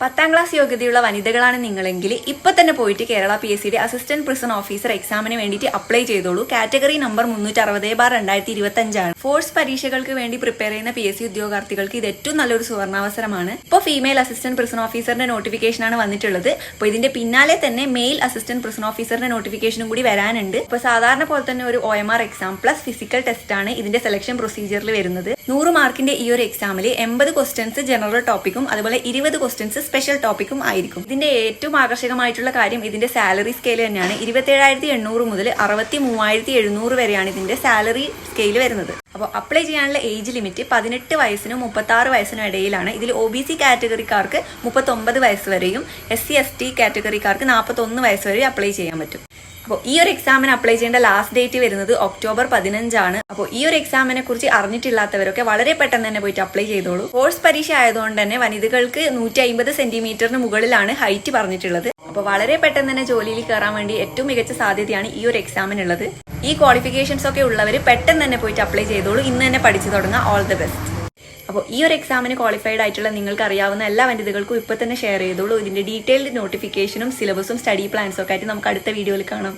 പത്താം ക്ലാസ് യോഗ്യതയുള്ള വനിതകളാണ് നിങ്ങളെങ്കിൽ ഇപ്പൊ തന്നെ പോയിട്ട് കേരള പി എസ് സിയുടെ അസിസ്റ്റന്റ് പ്രിസൺ ഓഫീസർ എക്സാമിന് വേണ്ടിയിട്ട് അപ്ലൈ ചെയ്തോളൂ. കാറ്റഗറി നമ്പർ മുന്നൂറ്റി അറുപത് ബാർ രണ്ടായിരത്തി ഇരുപത്തി അഞ്ചാണ് ഫോഴ്സ് പരീക്ഷകൾക്ക് വേണ്ടി പ്രിപ്പയർ ചെയ്യുന്ന പി എസ് സി ഉദ്യോഗാർത്ഥികൾക്ക് ഇത് ഏറ്റവും നല്ലൊരു സുവർണാവസരമാണ്. ഇപ്പോൾ ഫീമെയിൽ അസിസ്റ്റന്റ് പ്രിസൺ ഓഫീസറിന്റെ നോട്ടിഫിക്കേഷൻ ആണ് വന്നിട്ടുള്ളത്. അപ്പോൾ ഇതിന്റെ പിന്നാലെ തന്നെ മെയിൽ അസിസ്റ്റന്റ് പ്രിസൺ ഓഫീസറിന്റെ നോട്ടിഫിക്കേഷനും കൂടി വരാനുണ്ട്. ഇപ്പോൾ സാധാരണ പോലെ തന്നെ ഒരു O M R exam plus physical test ആണ് ഇതിന്റെ സെലക്ഷൻ പ്രൊസീജിയറിൽ വരുന്നത്. നൂറ് മാർക്കിന്റെ ഈ ഒരു എക്സാമിൽ എൺപത് ക്വസ്റ്റ്യൻസ് ജനറൽ ടോപ്പിക്കും അതുപോലെ ഇരുപത് ക്വസ്റ്റ്യൻസ് സ്പെഷ്യൽ ടോപ്പിക്കും ആയിരിക്കും. ഇതിന്റെ ഏറ്റവും ആകർഷകമായിട്ടുള്ള കാര്യം ഇതിന്റെ സാലറി സ്കെയിൽ തന്നെയാണ്. ഇരുപത്തേഴായിരത്തി എണ്ണൂറ് മുതൽ അറുപത്തി മൂവായിരത്തി എഴുന്നൂറ് വരെയാണ് ഇതിന്റെ സാലറി സ്കെയിൽ വരുന്നത്. അപ്പോൾ അപ്ലൈ ചെയ്യാനുള്ള ഏജ് ലിമിറ്റ് പതിനെട്ട് വയസ്സിനും മുപ്പത്തി ആറ് വയസ്സിനും ഇടയിലാണ്. ഇതിൽ ഒ ബി സി കാറ്റഗറിക്കാർക്ക് മുപ്പത്തൊമ്പത് വയസ്സ് വരെയും എസ് സി എസ് ടി കാറ്റഗറിക്കാർക്ക് നാൽപ്പത്തൊന്ന് വയസ്സ് വരെയും അപ്ലൈ ചെയ്യാൻ പറ്റും. അപ്പോൾ ഈ ഒരു എക്സാമിന് അപ്ലൈ ചെയ്യേണ്ട ലാസ്റ്റ് ഡേറ്റ് വരുന്നത് ഒക്ടോബർ പതിനഞ്ചാണ്. അപ്പോൾ ഈ ഒരു എക്സാമിനെ കുറിച്ച് അറിഞ്ഞിട്ടില്ലാത്തവരൊക്കെ വളരെ പെട്ടെന്ന് തന്നെ പോയിട്ട് അപ്ലൈ ചെയ്തോളൂ. കോഴ്സ് പരീക്ഷ ആയതുകൊണ്ട് തന്നെ വനിതകൾക്ക് നൂറ്റി അമ്പത് സെന്റിമീറ്ററിന് മുകളിലാണ് ഹൈറ്റ് പറഞ്ഞിട്ടുള്ളത്. അപ്പോൾ വളരെ പെട്ടെന്ന് തന്നെ ജോലിയിൽ കയറാൻ വേണ്ടി ഏറ്റവും മികച്ച സാധ്യതയാണ് ഈ ഒരു എക്സാമിനുള്ളത് ഈ ക്വാളിഫിക്കേഷൻസ് ഒക്കെ ഉള്ളവർ പെട്ടെന്ന് തന്നെ പോയിട്ട് അപ്ലൈ ചെയ്തോളൂ. ഇന്ന് തന്നെ പഠിച്ചു തുടങ്ങുക ഓൾ ദി ബെസ്റ്റ് അപ്പോൾ ഈ ഒരു എക്സാമിന് ക്വാളിഫൈഡ് ആയിട്ടുള്ള നിങ്ങൾക്ക് അറിയാവുന്ന എല്ലാ വനിതകൾക്കും ഇപ്പോൾ തന്നെ ഷെയർ ചെയ്തോളൂ. ഇതിന്റെ ഡീറ്റെയിൽഡ് നോട്ടിഫിക്കേഷനും സിലബസും സ്റ്റഡി പ്ലാൻസും ഒക്കെ ആയിട്ട് നമുക്ക് അടുത്ത വീഡിയോയിൽ കാണാം.